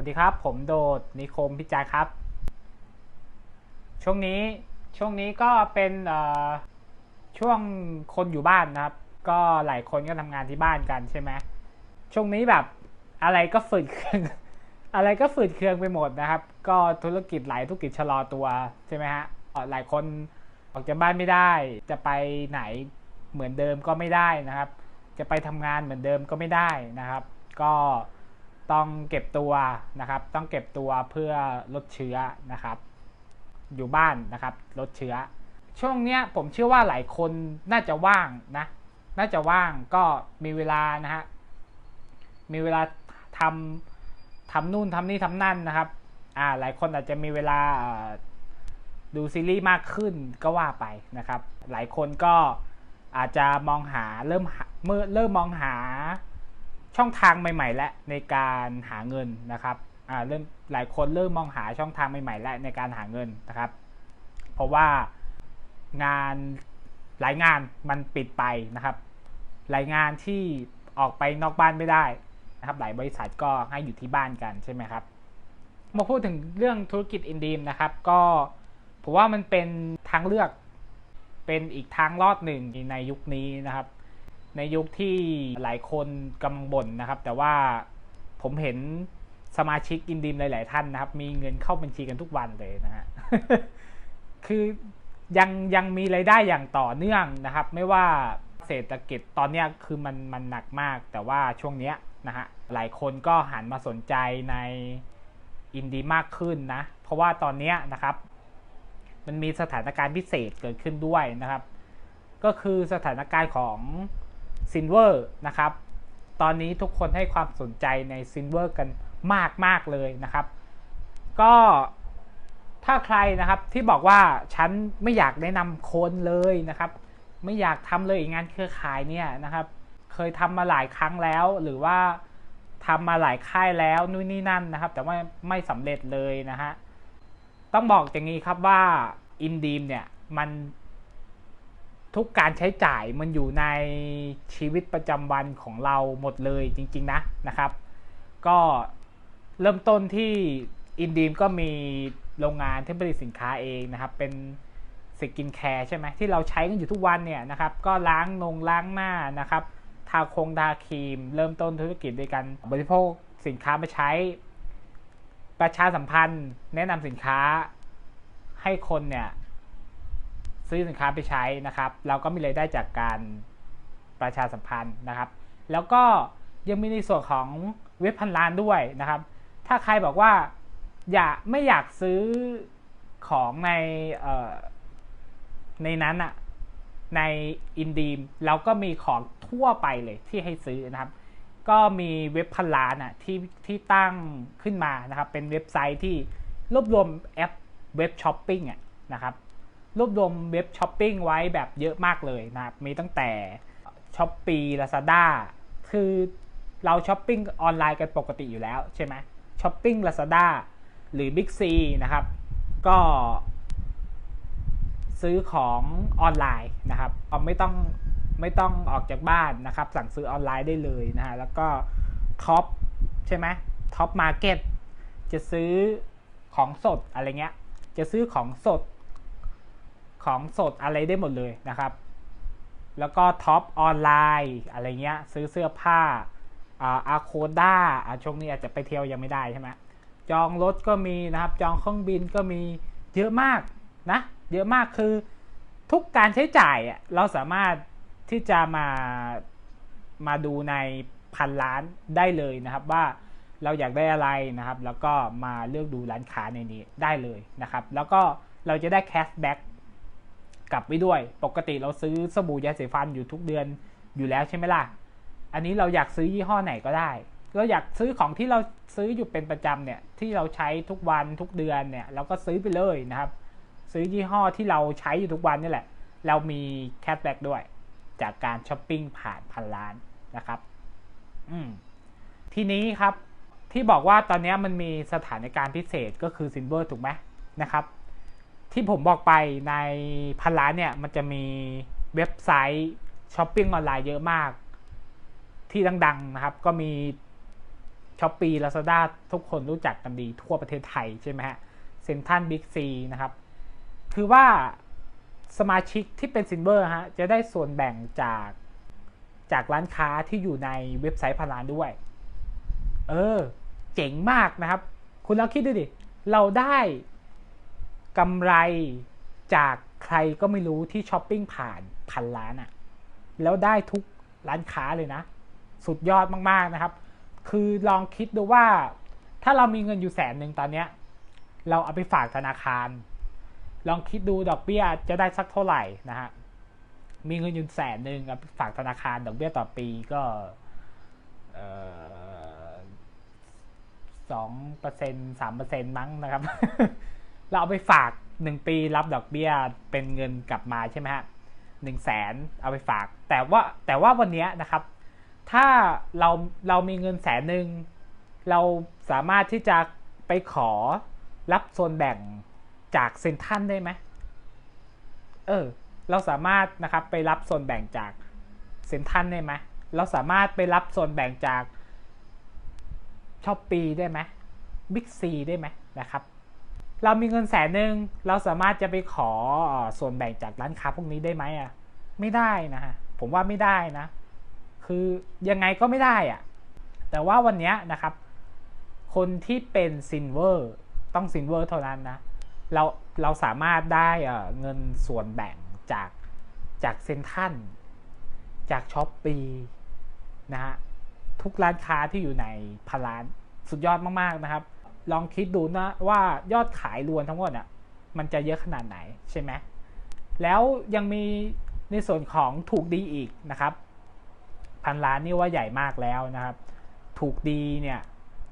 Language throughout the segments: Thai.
วัสดีครับ ผมโดดนิคมพิจารครับ ช่วงนี้ช่วงนี้ก็เป็นช่วงคนอยู่บ้านนะครับ ก็หลายคนก็ทำงานที่บ้านกันใช่ไหมช่วงนี้แบบอะไรก็ฝืดเครื่องอะไรก็ฝืดเครื่องไปหมดนะครับ ก็ธุรกิจหลายธุรกิจชะลอตัวใช่ไหมฮะหลายคนออกจากบ้านไม่ได้ จะไปไหนเหมือนเดิมก็ไม่ได้นะครับ จะไปทำงานเหมือนเดิมก็ไม่ได้นะครับ ก็ ต้องเก็บตัวนะครับ ต้องเก็บตัวเพื่อลดเชื้อนะครับ อยู่บ้านนะครับ ลดเชื้อ ช่วงเนี้ยผมเชื่อว่าหลายคนน่าจะว่างนะ น่าจะว่างก็มีเวลานะฮะ มีเวลาทำทำนู่นทำนี่ทำนั่นนะครับ อ่า หลายคนอาจจะมีเวลาดูซีรีส์มากขึ้นก็ว่าไปนะครับ หลายคนก็อาจจะมองหาเริ่มเมื่อเริ่มมองหา ช่องทางใหม่ๆ และในการหาเงินนะครับอ่าเริ่มหลายคนเริ่มมองหาช่องทางใหม่ๆ และในการหาเงินนะครับ เพราะว่างานหลายงานมันปิดไปนะครับ หลายงานที่ออกไปนอกบ้านไม่ได้นะครับ หลายบริษัทก็ให้อยู่ที่บ้านกันใช่ไหมครับมาพูดถึงเรื่องธุรกิจอินดีมนะครับ ก็ผมว่ามันเป็นทางเลือกเป็นอีกทางรอดหนึ่งในยุคนี้นะครับ ในยุคที่หลายคนกำลังบ่นนะครับ แต่ว่าผมเห็นสมาชิกอินดีมหลาย ๆ ท่านนะครับ มีเงินเข้าบัญชีกันทุกวันเลยนะฮะคือยังยังมีรายได้อย่างต่อเนื่องนะครับ ไม่ว่าเศรษฐกิจตอนนี้คือมันมันหนักมาก แต่ว่าช่วงเนี้ยนะฮะหลายคนก็หันมาสนใจในอินดีมากขึ้นนะ เพราะว่าตอนนี้นะครับ มันมีสถานการณ์พิเศษเกิดขึ้นด้วยนะครับ ก็คือสถานการณ์ของ ซินเวอร์นะครับ ตอนนี้ทุกคนให้ความสนใจในซินเวอร์กันมากมากเลยนะครับ ก็ถ้าใครนะครับที่บอกว่าฉันไม่อยากแนะนำคนเลยนะครับ ไม่อยากทำเลยงานเครือข่ายเนี่ยนะครับ เคยทำมาหลายครั้งแล้วหรือว่าทำมาหลายค่ายแล้วนู่นนี่นั่นนะครับ แต่ว่าไม่สำเร็จเลยนะฮะต้องบอกอย่างนี้ครับว่าอินดีมเนี่ยมัน ทุกการใช้จ่ายมันอยู่ในชีวิตประจำวันของเราหมดเลยจริง ๆ นะนะครับ ก็เริ่มต้นที่อินดีมก็มีโรงงานที่ผลิตสินค้าเองนะครับ เป็นสกินแคร์ใช่ไหมที่เราใช้กันอยู่ทุกวันเนี่ยนะครับ ก็ล้างนงล้างหน้านะครับ ทาคงทาครีม เริ่มต้นธุรกิจด้วยกันบริโภคสินค้ามาใช้ ประชาสัมพันธ์ แนะนำสินค้าให้คนเนี่ย ซื้อสินค้าไปใช้นะครับ เราก็มีรายได้จากการประชาสัมพันธ์นะครับ แล้วก็ยังมีในส่วนของเว็บพันล้านด้วยนะครับ ถ้าใครบอกว่าอย่าไม่อยากซื้อของในในนั้นอะในอินดีมเราก็มีของทั่วไปเลยที่ให้ซื้อนะครับ ก็มีเว็บพันล้านอะที่ที่ตั้งขึ้นมานะครับ เป็นเว็บไซต์ที่รวบรวมแอปเว็บช้อปปิ้งอะนะครับ รวบรวมเว็บช้อปปิ้งไว้แบบเยอะมากเลยนะครับ มีตั้งแต่ช้อปปี้ลาซาด้าคือเราช้อปปิ้งออนไลน์กันปกติอยู่แล้วใช่ไหมช้อปปิ้งลาซาด้าหรือ Big C นะครับ ก็ซื้อของออนไลน์นะครับเอาไม่ต้องไม่ต้องออกจากบ้านนะครับ สั่งซื้อออนไลน์ได้เลยนะฮะแล้วก็ท็อปใช่ไหมท็อปมาร์เก็ตจะซื้อของสดอะไรเงี้ย จะซื้อของสด ของสดอะไรได้หมดเลยนะครับ แล้วก็ท็อปออนไลน์อะไรเงี้ย ซื้อเสื้อผ้าอาโคด้าช่วงนี้อาจจะไปเที่ยวยังไม่ได้ใช่ไหมจองรถก็มีนะครับ จองเครื่องบินก็มีเยอะมากนะ เยอะมากคือทุกการใช้จ่ายอะเราสามารถที่จะมามาดูในพันล้านได้เลยนะครับว่าเราอยากได้อะไรนะครับ แล้วก็มาเลือกดูร้านค้าในนี้ได้เลยนะครับ แล้วก็เราจะได้แคชแบ็ก กลับไปด้วย ปกติเราซื้อสบู่ยาสีฟันอยู่ทุกเดือนอยู่แล้วใช่ไหมล่ะ อันนี้เราอยากซื้อยี่ห้อไหนก็ได้ เราอยากซื้อของที่เราซื้ออยู่เป็นประจำเนี่ย ที่เราใช้ทุกวันทุกเดือนเนี่ย เราก็ซื้อไปเลยนะครับ ซื้อยี่ห้อที่เราใช้อยู่ทุกวันนี่แหละ เรามีแคชแบ็กด้วย จากการช้อปปิ้งผ่านพันล้านนะครับ อืม ทีนี้ครับที่บอกว่าตอนนี้มันมีสถานการณ์พิเศษก็คือซินเวอร์ถูกไหมนะครับ ที่ผมบอกไปในพันล้านเนี่ย มันจะมีเว็บไซต์ช้อปปิ้งออนไลน์เยอะมาก ที่ดัง ๆ นะครับ ก็มีช้อปปี้ลาซาด้าทุกคนรู้จักกันดีทั่วประเทศไทยใช่ไหมฮะเซ็นทรัลบิ๊กซีนะครับ คือว่าสมาชิกที่เป็นซินเวอร์ฮะจะได้ส่วนแบ่งจากจากร้านค้าที่อยู่ในเว็บไซต์พนานด้วย เออ เจ๋งมากนะครับ คุณลองคิดดูดิ เราได้ กำไรจากใครก็ไม่รู้ที่ช้อปปิ้งผ่านพันล้านอะ่ะแล้วได้ทุกร้านค้าเลยนะ สุดยอดมากๆนะครับ คือลองคิดดูว่า ถ้าเรามีเงินอยู่แสนหนึ่งตอนเนี้ย เราเอาไปฝากธนาคาร ลองคิดดูดอกเบี้ยจะได้สักเท่าไหร่นะฮะมีเงินอยู่แสนหนึ่งเอาฝากธนาคารดอกเบี้ยต่อปีก็สองเปอร์เซ็นสามเปอร์เซ็นมั้งนะครับ เราเอาไปฝากหนึ่งปีรับดอกเบี้ยเป็นเงินกลับมาใช่ไหมฮะหนึ่งแสนเอาไปฝาก แต่ว่าแต่ว่าวันนี้นะครับ ถ้าเราเรามีเงินแสนหนึ่งเราสามารถที่จะไปขอรับส่วนแบ่งจากเซ็นทันได้ไหมเออ เราสามารถนะครับไปรับส่วนแบ่งจากเซ็นทันได้ไหมเราสามารถไปรับส่วนแบ่งจากช้อปปีได้ไหมบิ๊กซีได้ไหมนะครับ เรามีเงินแสนหนึ่งเราสามารถจะไปขอส่วนแบ่งจากร้านค้าพวกนี้ได้ไหมอะ ไม่ได้นะฮะผมว่าไม่ได้นะ คือยังไงก็ไม่ได้อะ แต่ว่าวันนี้นะครับ คนที่เป็นซินเวอร์ต้องซินเวอร์เท่านั้นนะ เราเราสามารถได้เงินส่วนแบ่งจากจากเซนทันจากช้อปปีนะฮะทุกร้านค้าที่อยู่ในพารานสุดยอดมาก ๆ นะครับ ลองคิดดูนะว่ายอดขายรวมทั้งหมดอะมันจะเยอะขนาดไหนใช่ไหมแล้วยังมีในส่วนของถูกดีอีกนะครับ พันล้านนี่ว่าใหญ่มากแล้วนะครับ ถูกดีเนี่ย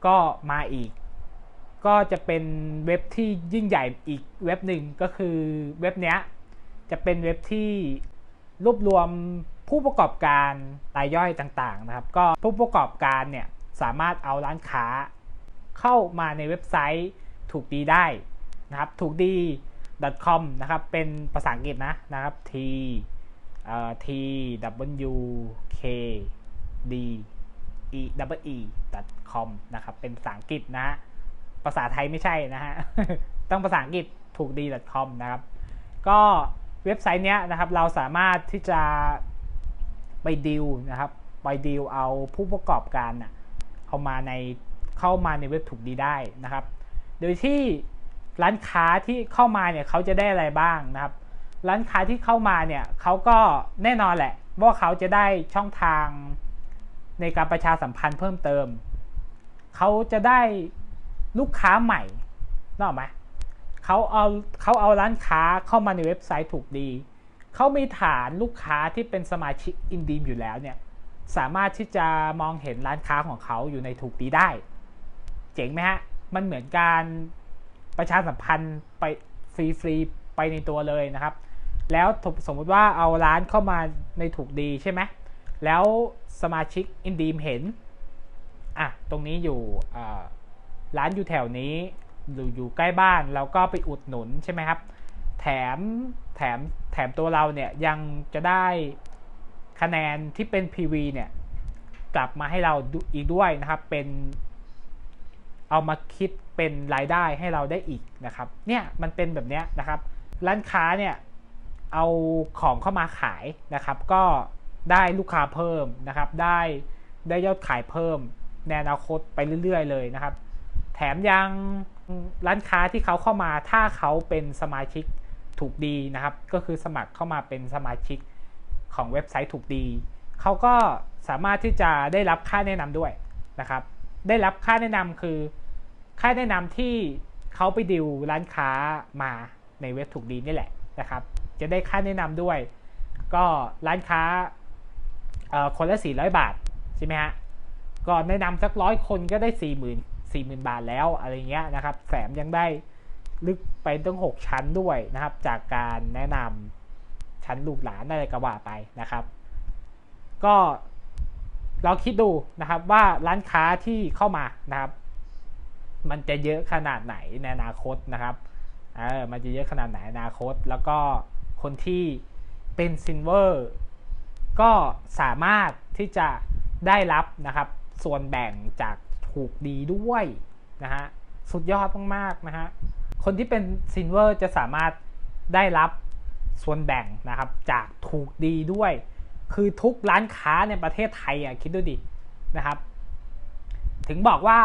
ก็มาอีก ก็จะเป็นเว็บที่ยิ่งใหญ่อีกเว็บหนึ่งก็คือเว็บเนี้ยจะเป็นเว็บที่รวบรวมผู้ประกอบการรายย่อยต่างๆนะครับ ก็ผู้ประกอบการเนี่ยสามารถเอาร้านค้า เข้ามาในเว็บไซต์ถูกดีได้นะครับถูกดี .com นะครับเป็นภาษาอังกฤษนะนะครับ t t w k d e w e com นะครับเป็นภาษาอังกฤษนะฮะภาษาไทยไม่ใช่นะฮะต้องภาษาอังกฤษถูกดี .com นะครับ ก็เว็บไซต์เนี้ยนะครับเราสามารถที่จะไปดีลนะครับไปดีลเอาผู้ประกอบการนะเอามาใน เข้ามาในเว็บถูกดีได้นะครับ โดยที่ร้านค้าที่เข้ามาเนี่ยเขาจะได้อะไรบ้างนะครับ ร้านค้าที่เข้ามาเนี่ยเขาก็แน่นอนแหละว่าเขาจะได้ช่องทางในการประชาสัมพันธ์เพิ่มเติม เขาจะได้ลูกค้าใหม่นอกไหมเขาเอาเขาเอาร้านค้าเข้ามาในเว็บไซต์ถูกดี เขามีฐานลูกค้าที่เป็นสมาชิกอินดีมอยู่แล้วเนี่ย สามารถที่จะมองเห็นร้านค้าของเขาอยู่ในถูกดีได้ เจ๋งไหมฮะ มันเหมือนการประชาสัมพันธ์ไปฟรีๆไปในตัวเลยนะครับ แล้วสมมุติว่าเอาร้านเข้ามาในถูกดีใช่ไหมแล้วสมาชิกอินดีมเห็นอะตรงนี้อยู่ร้านอยู่แถวนี้หรืออยู่ใกล้บ้านเราก็ไปอุดหนุนใช่ไหมครับ แถมแถมแถมตัวเราเนี่ยยังจะได้คะแนนที่เป็น PV เนี่ยกลับมาให้เราอีกด้วยนะครับเป็น เอามาคิดเป็นรายได้ให้เราได้อีกนะครับเนี่ยมันเป็นแบบนี้นะครับ ร้านค้าเนี่ยเอาของเข้ามาขายนะครับ ก็ได้ลูกค้าเพิ่มนะครับ ได้ได้ยอดขายเพิ่มในอนาคตไปเรื่อย ๆ เลยนะครับ แถมยังร้านค้าที่เขาเข้ามาถ้าเขาเป็นสมาชิกถูกดีนะครับ ก็คือสมัครเข้ามาเป็นสมาชิกของเว็บไซต์ถูกดี เขาก็สามารถที่จะได้รับค่าแนะนำด้วยนะครับ ได้รับค่าแนะนำคือ ค่าแนะนำที่เขาไปดิวร้านค้ามาในเว็บถูกดีนี่แหละนะครับ จะได้ค่าแนะนำด้วย ก็ร้านค้าคนละ 400 บาทใช่ไหมฮะก็แนะนำสักร้อยคนก็ได้ 40,000 40,000 บาทแล้วอะไรเงี้ยนะครับ แถมยังได้ลึกไปตั้ง 6 ชั้นด้วยนะครับ จากการแนะนำชั้นลูกหลานอะไรก็ว่าไปนะครับ ก็ เราคิดดูนะครับว่าร้านค้าที่เข้ามานะครับ มันจะเยอะขนาดไหนในอนาคตนะครับเออมันจะเยอะขนาดไหนอนาคต แล้วก็คนที่เป็นซินเวอร์ก็สามารถที่จะได้รับนะครับ ส่วนแบ่งจากถูกดีด้วยนะฮะสุดยอดมากๆนะฮะคนที่เป็นซินเวอร์จะสามารถได้รับส่วนแบ่งนะครับจากถูกดีด้วย คือทุกร้านค้าในประเทศไทยอะคิดดูดินะครับ ถึงบอกว่า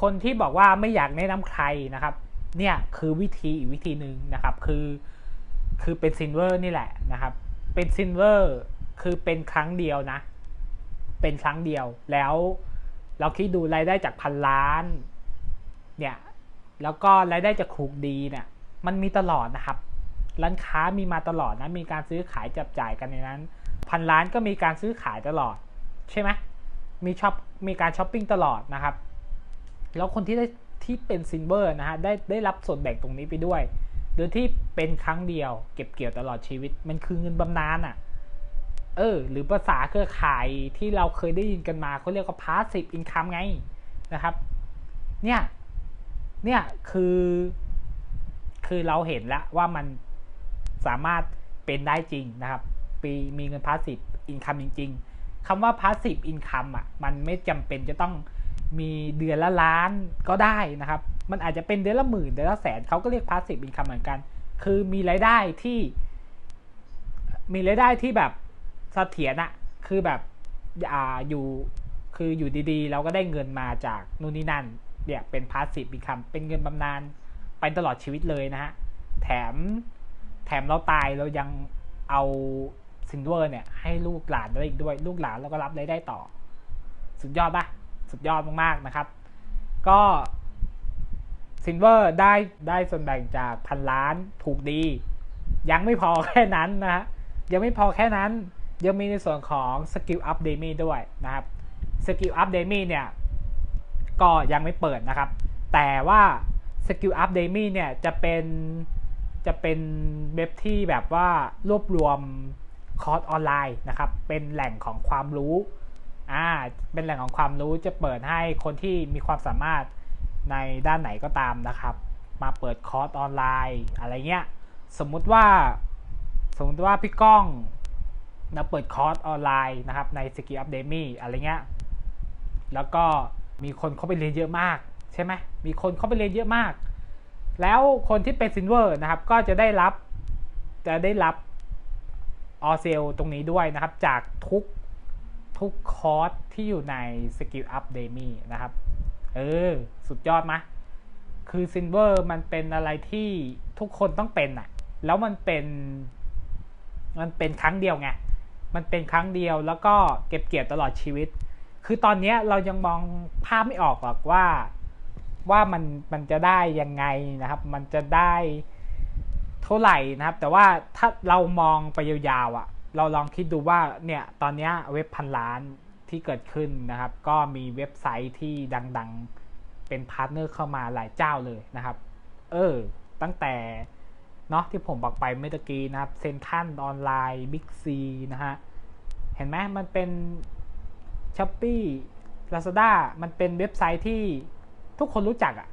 คนที่บอกว่าไม่อยากแนะนำใครนะครับ เนี่ยคือวิธีอีกวิธีหนึ่งนะครับ คือคือเป็นซินเวอร์นี่แหละนะครับ เป็นซินเวอร์คือเป็นครั้งเดียวนะ เป็นครั้งเดียวแล้วเราคิดดูรายได้จากพันล้านเนี่ยแล้วก็รายได้จากถูกดีเนี่ยมันมีตลอดนะครับ ร้านค้ามีมาตลอดนะมีการซื้อขายจับจ่ายกันในนั้น พันล้านก็มีการซื้อขายตลอด ใช่ไหมมีช็อปมีการช้อปปิ้งตลอดนะครับ แล้วคนที่ได้ที่เป็นซินเวอร์นะฮะได้ได้รับส่วนแบ่งตรงนี้ไปด้วย โดยที่เป็นครั้งเดียว เก็บเกี่ยวตลอดชีวิต มันคือเงินบำนาญอะ เออ หรือภาษาเครือข่ายที่เราเคยได้ยินกันมาเขาเรียกว่า passive income ไงนะครับ เนี่ย เนี่ยคือ คือเราเห็นแล้วว่ามันสามารถเป็นได้จริงนะครับ ปี มีเงิน passive income จริง ๆคำว่า passive income อะมันไม่จำเป็นจะต้องมีเดือนละล้านก็ได้นะครับ มันอาจจะเป็นเดือนละหมื่นเดือนละแสนเขาก็เรียก passive income เหมือนกัน คือมีรายได้ที่ มีรายได้ที่แบบเสถียรอะคือแบบอ่าอยู่คืออยู่ดีๆ เราก็ได้เงินมาจากนู่นนี่นั่นเนี่ยเป็น passive income เป็นเงินบำนาญไปตลอดชีวิตเลยนะฮะ แถมแถมเราตายเรายังเอา ซินเวอร์เนี่ยให้ลูกหลานได้อีกด้วย ลูกหลานเราก็รับรายได้ต่อ สุดยอดปะสุดยอดมากๆนะครับ ก็ซินเวอร์ได้ได้ส่วนแบ่งจากพันล้านถูกดี ยังไม่พอแค่นั้นนะฮะยังไม่พอแค่นั้นยังมีในส่วนของสกิลอัพเดมี่ด้วยนะครับสกิลอัพเดมี่เนี่ยก็ยังไม่เปิดนะครับ แต่ว่าสกิลอัพเดมี่เนี่ยจะเป็นจะเป็นเว็บที่แบบว่ารวบรวม คอร์สออนไลน์นะครับเป็นแหล่งของความรู้อ่าเป็นแหล่งของความรู้จะเปิดให้คนที่มีความสามารถในด้านไหนก็ตามนะครับ มาเปิดคอร์สออนไลน์อะไรเงี้ยสมมุติว่าสมมติว่าพี่ก้องนะเปิดคอร์สออนไลน์นะครับใน Skill Up d e m y อะไรเงี้ยแล้วก็มีคนเข้าไปเรียนเยอะมากใช่ไหมมีคนเข้าไปเรียนเยอะมาก แล้วคนที่เป็นซินเวอร์นะครับก็จะได้รับจะได้รับ ออเซลตรงนี้ด้วยนะครับ จากทุกทุกคอร์สที่อยู่ใน Skill Up d e m y นะครับ เออ สุดยอดมะ คือซินเวอร์มันเป็นอะไรที่ทุกคนต้องเป็นอะแล้วมันเป็น มันเป็นครั้งเดียวไง มันเป็นครั้งเดียวแล้วก็เก็บเกี่ยวตลอดชีวิต คือตอนนี้เรายังมองภาพไม่ออกหรอกว่าว่ามันมันจะได้ยังไงนะครับ มันจะได้ เท่าไหร่นะครับ แต่ว่าถ้าเรามองไปยาวๆอะ่ะ เราลองคิดดูว่าเนี่ยตอนนี้เว็บพันล้านที่เกิดขึ้นนะครับ ก็มีเว็บไซต์ที่ดังๆเป็นพาร์ทเนอร์เข้ามาหลายเจ้าเลยนะครับ เออ ตั้งแต่เนาะที่ผมบอกไปเมื่อกี้นะครับเซนทันออนไลน์บิ๊กซีนะฮะเห็นไหมมันเป็นช้อปปี้ลาซาด้ามันเป็นเว็บไซต์ที่ทุกคนรู้จักอะ่ะ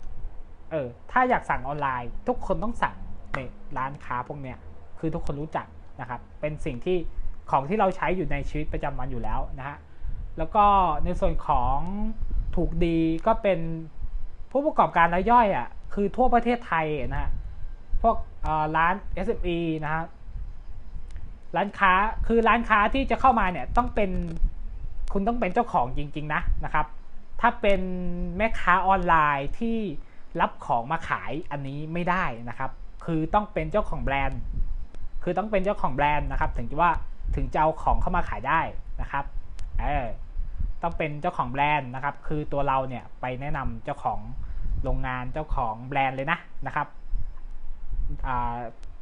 เออถ้าอยากสั่งออนไลน์ ทุกคนต้องสั่ง ในร้านค้าพวกเนี้ยคือทุกคนรู้จักนะครับ เป็นสิ่งที่ของที่เราใช้อยู่ในชีวิตประจำวันอยู่แล้วนะฮะ แล้วก็ในส่วนของถูกดีก็เป็นผู้ประกอบการรายย่อยอะ่ะคือทั่วประเทศไทยนะฮะ พวกร้าน SME นะฮะ ร้านค้าคือร้านค้าที่จะเข้ามาเนี่ยต้องเป็นคุณต้องเป็นเจ้าของจริง ๆ นะนะครับ ถ้าเป็นแม่ค้าออนไลน์ที่รับของมาขายอันนี้ไม่ได้นะครับ คือต้องเป็นเจ้าของแบรนด์ คือต้องเป็นเจ้าของแบรนด์นะครับ ถึงจะว่าถึงจะเอาของเข้ามาขายได้นะครับเออต้องเป็นเจ้าของแบรนด์นะครับ คือตัวเราเนี่ยไปแนะนำเจ้าของโรงงานเจ้าของแบรนด์เลยนะนะครับ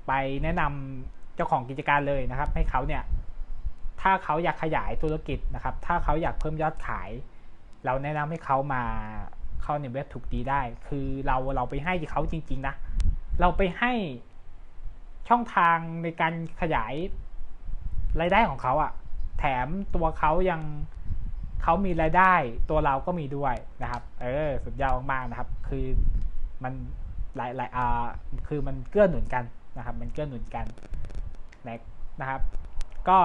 ไปแนะนำเจ้าของกิจการเลยนะครับ ให้เขาเนี่ยถ้าเขาอยากขยายธุรกิจนะครับ ถ้าเขาอยากเพิ่มยอดขาย เราแนะนำให้เขามาเข้าในเว็บถูกดีได้ คือเราเราไปให้เขาจริง ๆ นะ เราไปให้ช่องทางในการขยายรายได้ของเขาอะแถมตัวเขายังเขามีรายได้ ตัวเราก็มีด้วยนะครับ เออ สุดยอดมากๆนะครับ คือมันหลายหลายอ่าคือมันเกื้อหนุนกันนะครับ มันเกื้อหนุนกันนะครับ ก็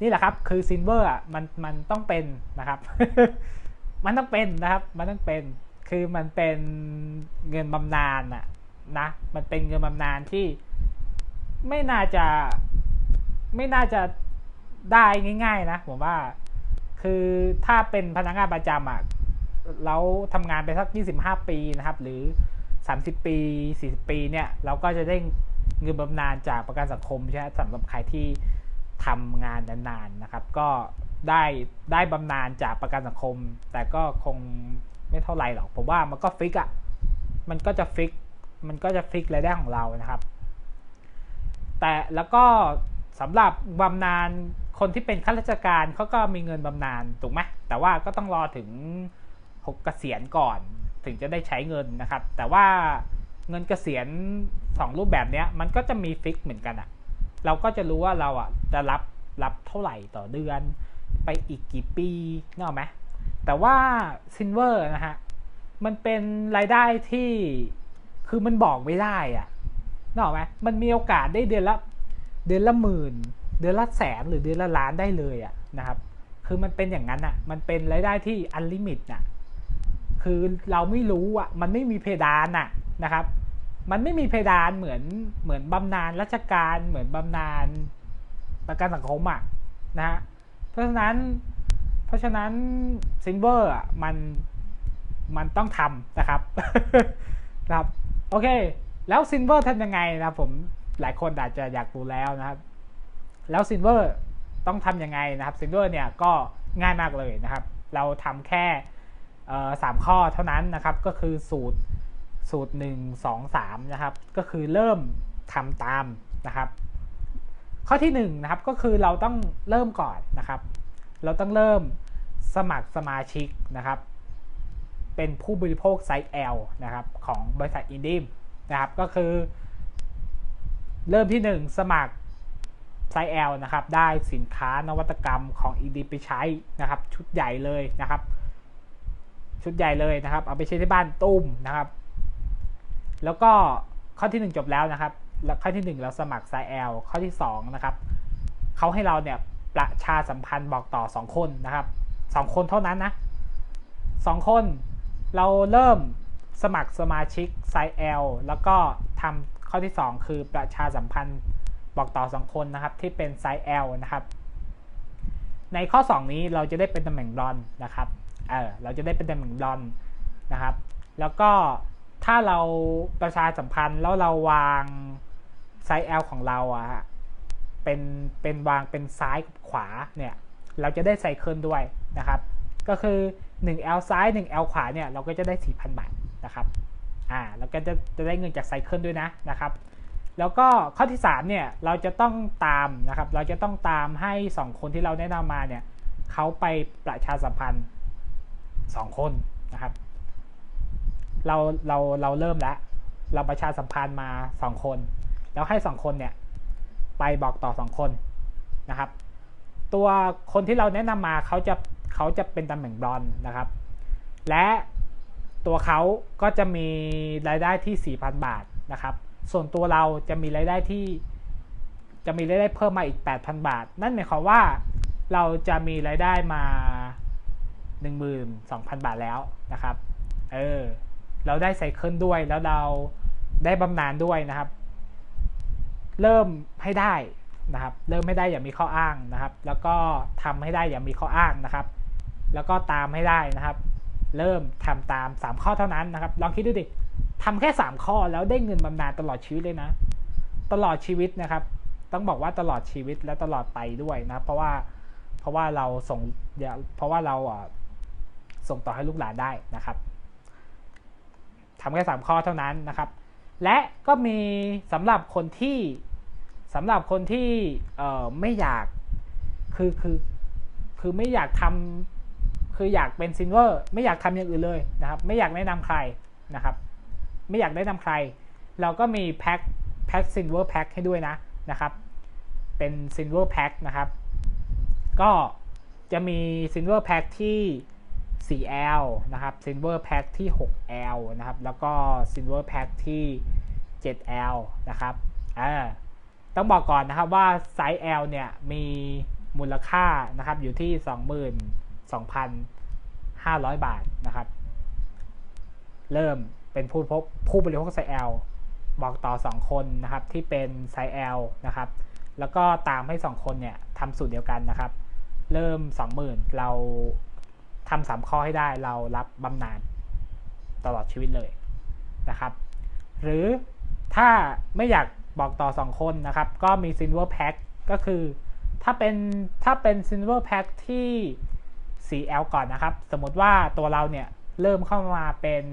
นี่แหละครับ คือซินเวอร์อะมันมันต้องเป็นนะครับ มันต้องเป็นนะครับ มันต้องเป็น คือมันเป็นเงินบำนาญอะนะ มันเป็นเงินบำนาญที่ไม่น่าจะไม่น่าจะได้ง่าย ๆ นะผมว่า คือถ้าเป็นพนักงานประจำอะแล้วทำงานไปสัก 25 ปีนะครับ หรือ 30 ปี 40 ปีเนี่ย เราก็จะได้เงินบำนาญจากประกันสังคมใช่ไหมสำหรับใครที่ทำงานนานๆนะครับ ก็ได้ได้บำนาญจากประกันสังคม แต่ก็คง ไม่เท่าไรหรอกผมว่ามันก็ฟิกอะ่ะมันก็จะฟิกมันก็จะฟิกรายได้ของเรานะครับ แต่แล้วก็สำหรับบำนาญคนที่เป็นข้าราชการเขาก็มีเงินบำนาญถูกไหมแต่ว่าก็ต้องรอถึงหกเกษียณก่อนถึงจะได้ใช้เงินนะครับ แต่ว่าเงินเกษียณสองรูปแบบนี้มันก็จะมีฟิกเหมือนกันอะเราก็จะรู้ว่าเราอะจะรับรับเท่าไหร่ต่อเดือน ไปอีกกี่ปีนอกไหม แต่ว่าซินเวอร์นะฮะ มันเป็นรายได้ที่คือมันบอกไม่ได้อะนอกไหมมันมีโอกาสได้เดือนละเดือนละหมื่น เดือนละแสนหรือเดือนละล้านได้เลยอะนะครับ คือมันเป็นอย่างนั้นอะมันเป็นรายได้ที่อันลิมิตอะคือเราไม่รู้อะมันไม่มีเพดานอะนะครับ มันไม่มีเพดานเหมือนเหมือนบำนาญราชการเหมือนบำนาญประกันสังคมอะนะฮะ เพราะฉะนั้น ราะฉะนั้นซินเวอร์อะมันมันต้องทำนะครับนะครับโอเค แล้วซินเวอร์ทำยังไงนะผมหลายคนอาจจะอยากรู้แล้วนะครับ แล้วซินเวอร์ต้องทำยังไงนะครับซินเวอร์เนี่ยก็ง่ายมากเลยนะครับ เราทำแค่สามข้อเท่านั้นนะครับก็คือสูตรสูตร 1 2 3 นะครับ ก็คือเริ่มทำตามนะครับ ข้อที่1นะครับก็คือเราต้องเริ่มก่อนนะครับ เราต้องเริ่มสมัครสมาชิกนะครับ เป็นผู้บริโภคไซส์ L นะครับ ของบริษัทอินดิมนะครับ ก็คือ เริ่มที่ 1 สมัครไซส์ L นะครับ ได้สินค้านวัตกรรมของอินดิมไปใช้นะครับ ชุดใหญ่เลยนะครับ ชุดใหญ่เลยนะครับ เอาไปใช้ที่บ้านตุ้มนะครับ แล้วก็ข้อที่ 1 จบแล้วนะครับ ข้อที่ 1 เราสมัครไซแอลข้อที่2นะครับเขาให้เราเนี่ย ประชาสัมพันธ์บอกต่อ2คนนะครับ2คนเท่านั้นนะ2คนเราเริ่มสมัครสมาชิกไซแอลแล้วก็ทำข้อที่ 2 คือประชาสัมพันธ์บอกต่อ2คนนะครับที่เป็นไซแอลนะครับในข้อ 2 นี้เราจะได้เป็นตำแหน่งบอลนะครับเออเราจะได้เป็นตำแหน่งบอลนะครับ แล้วก็ถ้าเราประชาสัมพันธ์แล้วเราวางไซส์ L ของเราอะฮะ เป็นเป็นวางเป็นซ้ายกับขวาเนี่ยเราจะได้ไซเคิลด้วยนะครับ ก็คือ 1 L ซ้าย 1 L ขวาเนี่ยเราก็จะได้ 4,000 บาทนะครับอ่าแล้วก็จะจะได้เงินจากไซเคิลด้วยนะนะครับแล้วก็ข้อที่3เนี่ยเราจะต้องตามนะครับเราจะต้องตามให้ 2 คนที่เราแนะนำมาเนี่ยเขาไปประชาสัมพันธ์ 2 คนนะครับเราเราเราเริ่มแล้วเราประชาสัมพันธ์มาสองคน แล้วให้สองคนเนี่ย ไปบอกต่อสองคนนะครับ ตัวคนที่เราแนะนำมาเขาจะเขาจะเป็นตำแหน่งบอลนะครับ และตัวเขาก็จะมีรายได้ที่ 4,000 บาทนะครับ ส่วนตัวเราจะมีรายได้ที่จะมีรายได้เพิ่มมาอีก 8,000 บาท นั่นหมายความว่าเราจะมีรายได้มา 12,000 บาทแล้วนะครับ เออ เราได้ไซเคิลด้วย แล้วเราได้บำนาญด้วยนะครับ เริ่มให้ได้นะครับเริ่มให้ได้อย่ามีข้ออ้างนะครับ แล้วก็ทำให้ได้อย่ามีข้ออ้างนะครับ แล้วก็ตามให้ได้นะครับ เริ่มทำตาม 3 ข้อเท่านั้นนะครับลองคิดดูดิทำแค่ 3 ข้อแล้วได้เงินบำนาญตลอดชีวิตเลยนะ ตลอดชีวิตนะครับ ต้องบอกว่าตลอดชีวิตและตลอดไปด้วยนะเพราะว่าเพราะว่าเราส่งเพราะว่าเราส่งต่อให้ลูกหลานได้นะครับทำแค่สามข้อเท่านั้นนะครับ และก็มีสำหรับคนที่สำหรับคนที่ไม่อยากคือคือคือไม่อยากทำคืออยากเป็นซินเวอร์ไม่อยากทำอย่างอื่นเลยนะครับ ไม่อยากแนะนำใครนะครับ ไม่อยากแนะนำใคร เราก็มีแพ็คแพ็คซินเวอร์แพ็คให้ด้วยนะนะครับเป็นซินเวอร์แพ็คนะครับ ก็จะมีซินเวอร์แพ็คที่ 4L นะครับ Silver Pack ที่ 6L นะครับ แล้วก็ Silver Pack ที่ 7L นะครับอ่าต้องบอกก่อนนะครับว่าไซส์ L เนี่ยมีมูลค่านะครับอยู่ที่ 22,500 บาทนะครับ เริ่มเป็นผู้พบผู้บริโภคไซแอลบอกต่อ 2 คนนะครับที่เป็นไซแอลนะครับ แล้วก็ตามให้ 2 คนเนี่ยทำสูตรเดียวกันนะครับ เริ่ม 20,000 เรา ทำสามข้อให้ได้เรารับบำนาญตลอดชีวิตเลยนะครับ หรือถ้าไม่อยากบอกต่อ 2 คนนะครับ ก็มี Silver Pack ก็คือถ้าเป็นถ้าเป็น Silver Pack ที่ 4L ก่อนนะครับ สมมติว่าตัวเราเนี่ยเริ่มเข้ามาเป็น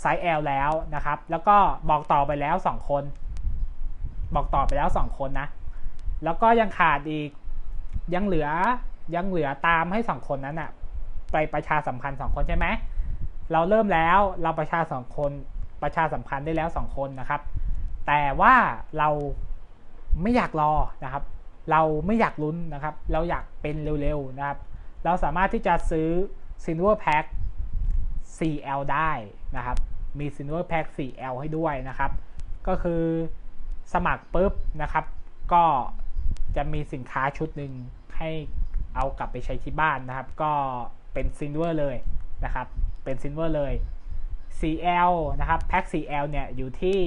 ไซส์ L แล้วนะครับ แล้วก็บอกต่อไปแล้ว 2 คน บอกต่อไปแล้ว 2 คนนะ แล้วก็ยังขาดอีกยังเหลือยังเหลือตามให้ 2 คนนั้นอะ ไปประชาสัมพันธ์2คนใช่ไหมเราเริ่มแล้วเราประชาสองคนประชาสัมพันธ์ได้แล้ว2คนนะครับ แต่ว่าเราไม่อยากรอนะครับ เราไม่อยากลุ้นนะครับ เราอยากเป็นเร็วๆนะครับ เราสามารถที่จะซื้อ Silver Pack 4L ได้นะครับ มี Silver Pack 4L ให้ด้วยนะครับ ก็คือสมัครปุ๊บนะครับ ก็จะมีสินค้าชุดหนึ่งให้เอากลับไปใช้ที่บ้านนะครับ ก็ เป็น Silver เลยนะครับ เป็น Silver เลย 4L นะครับแพ็ค 4L เนี่ยอยู่ที่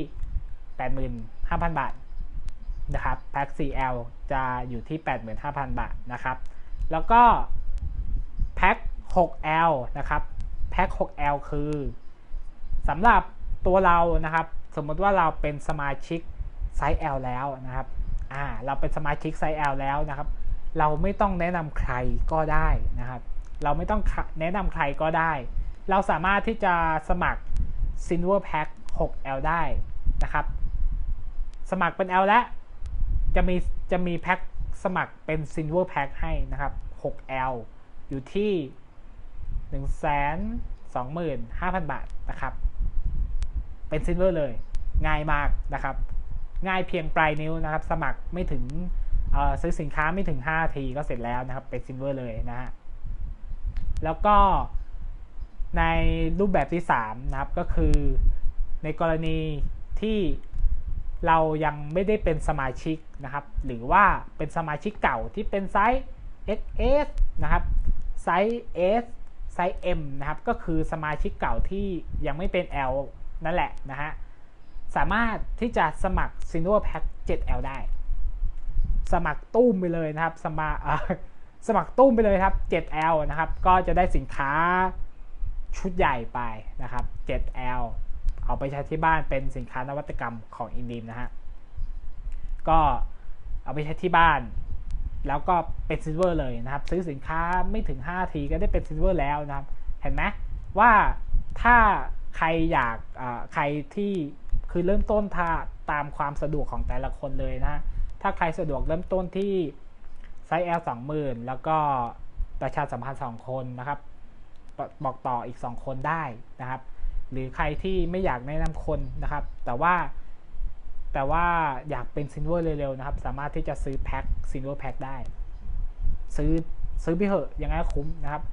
85,000 บาทนะครับแพ็ค 4L จะอยู่ที่ 85,000 บาทนะครับ แล้วก็แพ็ค 6L นะครับแพ็ค 6L คือสำหรับตัวเรานะครับ สมมติว่าเราเป็นสมาชิกไซส์ L แล้วนะครับอ่าเราเป็นสมาชิกไซส์ L แล้วนะครับ เราไม่ต้องแนะนำใครก็ได้นะครับ เราไม่ต้องแนะนำใครก็ได้ เราสามารถที่จะสมัคร Silver Pack 6L ได้นะครับ สมัครเป็น L แล้วจะมีจะมีแพ็คสมัครเป็น Silver Pack ให้นะครับ 6L อยู่ที่ 125,000 บาทนะครับ เป็น Silver เลย ง่ายมากนะครับ ง่ายเพียงปลายนิ้วนะครับ สมัครไม่ถึงซื้อสินค้าไม่ถึง 5 ทีก็เสร็จแล้วนะครับ เป็น Silver เลยนะฮะ แล้วก็ในรูปแบบที่ 3 นะครับก็คือในกรณีที่เรายังไม่ได้เป็นสมาชิกนะครับ หรือว่าเป็นสมาชิกเก่าที่เป็นไซส์ XS นะครับไซส์ S ไซส์ M นะครับ ก็คือสมาชิกเก่าที่ยังไม่เป็น L นั่นแหละนะฮะ สามารถที่จะสมัคร s i n o Pack 7L ได้ สมัครตู้มไปเลยนะครับ สมา สมัครตู้มไปเลยครับ 7L นะครับ ก็จะได้สินค้าชุดใหญ่ไปนะครับ 7L เอาไปใช้ที่บ้านเป็นสินค้านวัตกรรมของอินดีมนะฮะ ก็เอาไปใช้ที่บ้าน แล้วก็เป็นซิลเวอร์เลยนะครับ ซื้อสินค้าไม่ถึง 5 ทีก็ได้เป็นซิลเวอร์แล้วนะครับ เห็นไหมว่าถ้าใครอยากใครที่คือเริ่มต้นท่าตามความสะดวกของแต่ละคนเลยนะ ถ้าใครสะดวกเริ่มต้นที่ ซส์ L 20,000 แล้วก็ประชาสัมพันธ์ 2 คนนะครับ บอกต่ออีก 2 คนได้นะครับ หรือใครที่ไม่อยากแนะนำคนนะครับ แต่ว่าแต่ว่าอยากเป็นซินเวอร์เร็วๆนะครับ สามารถที่จะซื้อแพ็คซินเวอร์แพ็คได้ ซื้อซื้อไปเหอะยังไงคุ้มนะครับ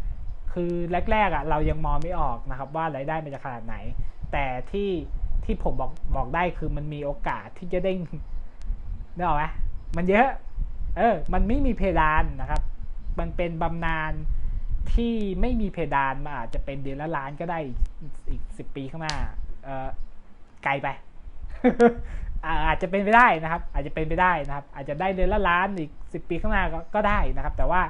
คือแรกๆอะเรายังมองไม่ออกนะครับ ว่ารายได้มันจะขนาดไหน แต่ที่ที่ผมบอกบอกได้คือมันมีโอกาสที่จะได้ได้หรอไหมมันเยอะ เออ มันไม่มีเพดานนะครับ มันเป็นบำนาญที่ไม่มีเพดานมาอาจจะเป็นเดือนละล้านก็ได้อีกสิบปีข้างหน้า เออไกลไป อาจจะเป็นไปได้นะครับ อาจจะเป็นไปได้นะครับ อาจจะได้เดือนละล้านอีกสิบปีข้างหน้าก็ได้นะครับ แต่ว่า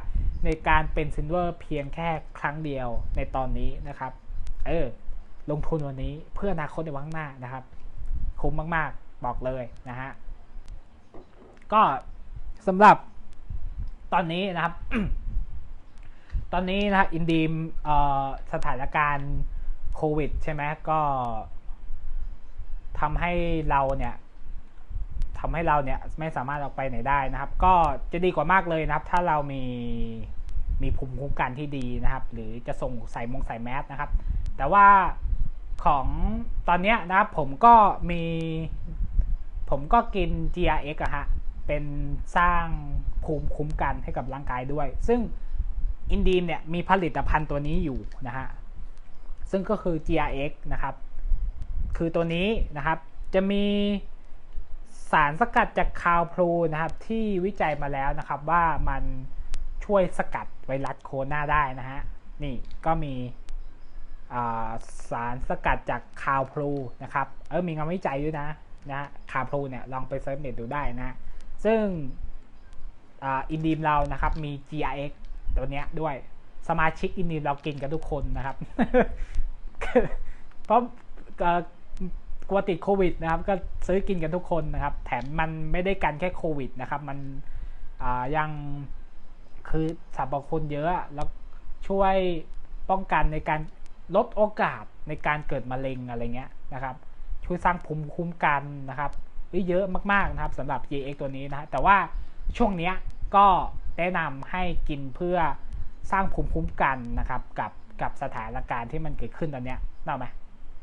ในการเป็นซินเวอร์เพียงแค่ครั้งเดียวในตอนนี้นะครับ เออ ลงทุนวันนี้เพื่ออนาคตในวันข้างหน้านะครับ คุ้มมาก ๆ บอกเลยนะฮะ ก็ สำหรับตอนนี้นะครับ ตอนนี้นะอินดีมสถานการณ์โควิด ใช่ไหมก็ทำให้เราเนี่ยทำให้เราเนี่ยไม่สามารถออกไปไหนได้นะครับ ก็จะดีกว่ามากเลยนะครับ ถ้าเรามีมีภูมิคุ้มกันที่ดีนะครับ หรือจะส่งใส่มงใส่แมสนะครับ แต่ว่าของตอนนี้นะครับผมก็มี ผมก็กิน GRX อะฮะ เป็นสร้างภูมิคุ้มกันให้กับร่างกายด้วย ซึ่งอินดีมเนี่ยมีผลิตภัณฑ์ตัวนี้อยู่นะฮะ ซึ่งก็คือ GRX นะครับ คือตัวนี้นะครับจะมีสารสกัดจากคาวพลูนะครับที่วิจัยมาแล้วนะครับว่ามันช่วยสกัดไวรัสโคโรนาได้นะฮะ นี่ก็มีสารสกัดจากคาวพลูนะครับ เออมีงานวิจัยด้วยนะนะคาวพลูเนี่ยลองไปเซิร์ชเน็ตดูได้นะ ซึ่งอินดีมเรานะครับมี GRX ตัวเนี้ยด้วยสมาชิกอินดีมเรากินกันทุกคนนะครับ เพราะกลัวติดโควิดนะครับ ก็ซื้อกินกันทุกคนนะครับ แถมมันไม่ได้กันแค่โควิดนะครับ มันยังคือสรรพคุณเยอะแล้วช่วยป้องกันในการลดโอกาสในการเกิดมะเร็งอะไรเงี้ยนะครับ ช่วยสร้างภูมิคุ้มกันนะครับ เยอะมากๆนะครับสำหรับ GX ตัวนี้นะแต่ว่าช่วงนี้ก็แนะนำให้กินเพื่อสร้างภูมิคุ้มกันนะครับกับกับสถานการณ์ที่มันเกิดขึ้นตอนเนี้ยน่าไหม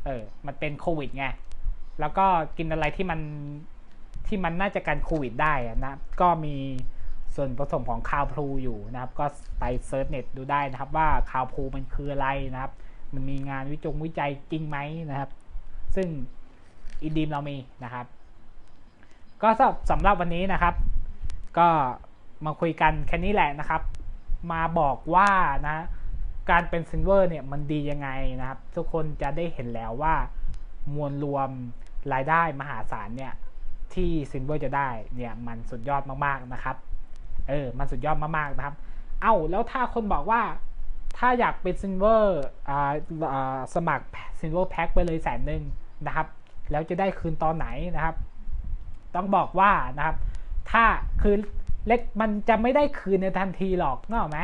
เออ มันเป็นโควิดไง แล้วก็กินอะไรที่มันที่มันน่าจะกันโควิดได้นะ ก็มีส่วนผสมของคาวพลูอยู่นะครับ ก็ไปเซิร์ชเน็ตดูได้นะครับ ว่าคาวพลูมันคืออะไรนะครับ มันมีงานวิจงวิจัยจริงไหมนะครับ ซึ่งอินดีมเรามีนะครับ ก็สำหรับวันนี้นะครับ ก็มาคุยกันแค่นี้แหละนะครับ มาบอกว่านะการเป็นซินเวอร์เนี่ยมันดียังไงนะครับ ทุกคนจะได้เห็นแล้วว่ามวลรวมรายได้มหาศาลเนี่ยที่ซินเวอร์จะได้เนี่ยมันสุดยอดมากๆนะครับเออมันสุดยอดมากๆนะครับ เอ้าแล้วถ้าคนบอกว่าถ้าอยากเป็นซินเวอร์อ่าสมัครซินเวอร์แพ็คไปเลยแสนหนึ่งนะครับ แล้วจะได้คืนตอนไหนนะครับ ต้องบอกว่านะครับ ถ้าคือเล็กมันจะไม่ได้คืนในทันทีหรอกนึกออกไหม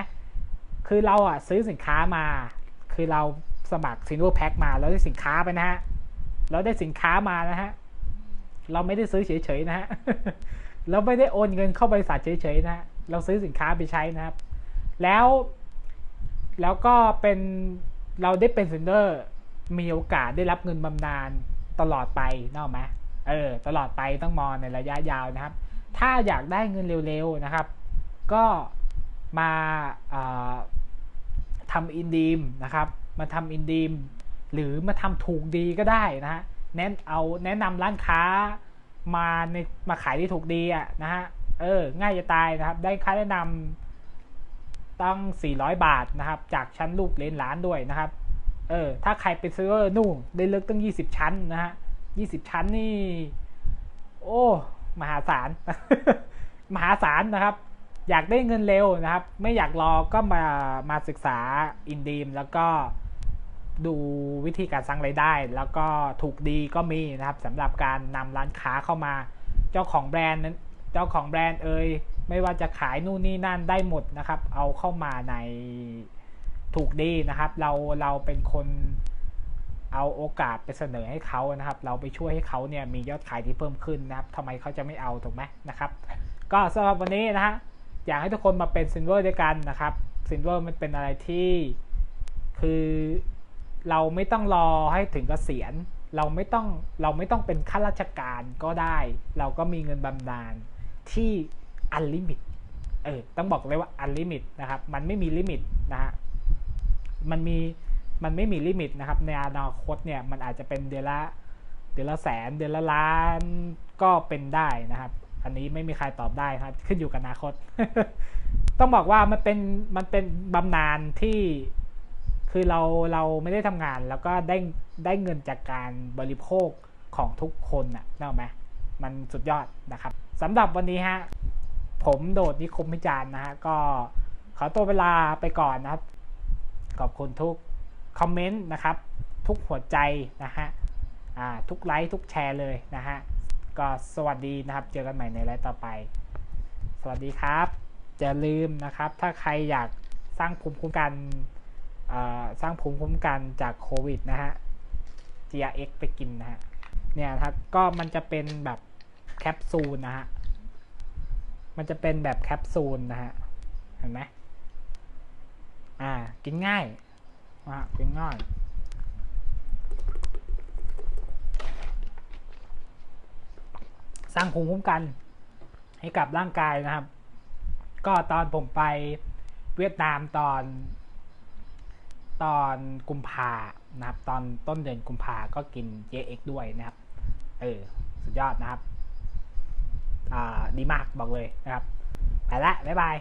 คือเราอะซื้อสินค้ามา คือเราสมัครซินเวอร์แพ็คมาแล้วได้สินค้าไปนะฮะเราได้สินค้ามานะฮะเราไม่ได้ซื้อเฉยๆนะฮะเราไม่ได้โอนเงินเข้าบริษัทเฉยๆนะฮะเราซื้อสินค้าไปใช้นะครับ แล้วแล้วก็เป็นเราได้เป็นเซนเดอร์มีโอกาสได้รับเงินบำนาญตลอดไปนอกไหม เออตลอดไปต้องมองในระยะยาวนะครับ ถ้าอยากได้เงินเร็วๆนะครับ ก็มาทำอินดีมนะครับ มาทำอินดีมหรือมาทำถูกดีก็ได้นะฮะแนะเอาแนะนำร้านค้ามาในมาขายที่ถูกดีอะนะฮะเออง่ายจะตายนะครับ ได้ค่าแนะนำตั้ง 400 บาทนะครับ จากชั้นลูกเลนล้านด้วยนะครับเออถ้าใครเป็นซื้อนู่นได้เลือกตั้ง 20 ชั้นนะฮะ 20ชั้นนี่ โอ้ มหาศาล มหาศาลนะครับ อยากได้เงินเร็วนะครับ ไม่อยากรอก็มามาศึกษาอินดีมแล้วก็ดูวิธีการสร้างรายได้ แล้วก็ถูกดีก็มีนะครับสำหรับการนำร้านค้าเข้ามา เจ้าของแบรนด์นั้นเจ้าของแบรนด์เอ่ยไม่ว่าจะขายนู่นนี่นั่นได้หมดนะครับ เอาเข้ามาในถูกดีนะครับ เราเราเป็นคน เอาโอกาสไปเสนอให้เขานะครับ เราไปช่วยให้เขาเนี่ยมียอดขายที่เพิ่มขึ้นนะครับทำไมเขาจะไม่เอาถูกไหมนะครับ ก็สำหรับวันนี้นะฮะอยากให้ทุกคนมาเป็นซินเวอร์ด้วยกันนะครับซินเวอร์มันเป็นอะไรที่คือเราไม่ต้องรอให้ถึงกเกษียณเราไม่ต้องเราไม่ต้องเป็นข้าราชการก็ได้ เราก็มีเงินบำนาญที่อันลิมิตเออต้องบอกเลยว่าอันลิมิตนะครับ มันไม่มีลิมิตนะฮะมันมี มันไม่มีลิมิตนะครับ ในอนาคตเนี่ยมันอาจจะเป็นเดือนละเดือนละแสน เดือนละล้านก็เป็นได้นะครับ อันนี้ไม่มีใครตอบได้ครับ ขึ้นอยู่กับอนาคต ต้องบอกว่ามันเป็นมันเป็นบำนาญที่คือเราเราไม่ได้ทำงานแล้วก็ได้ได้เงินจากการบริโภคของทุกคนนะเนอะไหมมันสุดยอดนะครับสำหรับวันนี้ฮะผมโดดนิคมพิจารณ์นะฮะก็ขอตัวเวลาไปก่อนนะครับ ขอบคุณทุก คอมเมนต์นะครับ ทุกหัวใจนะฮะทุกไลค์ทุกแชร์เลยนะฮะก็สวัสดีนะครับ เจอกันใหม่ในไลฟ์ต่อไป สวัสดีครับอย่าลืมนะครับ ถ้าใครอยากสร้างภูมิคุ้มกันสร้างภูมิคุ้มกันจากโควิดนะฮะ GRX ไปกินนะฮะ เนี่ยครับก็มันจะเป็นแบบแคปซูลนะฮะ มันจะเป็นแบบแคปซูลนะฮะ เห็นไหมอ่า กินง่าย อ่ากินง่ายสร้างภูมิคุ้มกัน ให้กับร่างกายนะครับ ก็ตอนผมไปเวียดนามตอน ตอนกุมภานะครับ ตอนต้นเดือนกุมภาก็กิน JX ด้วยนะครับ เออ สุดยอดนะครับดีมากบอกเลยนะครับ ไปละ บ๊ายบาย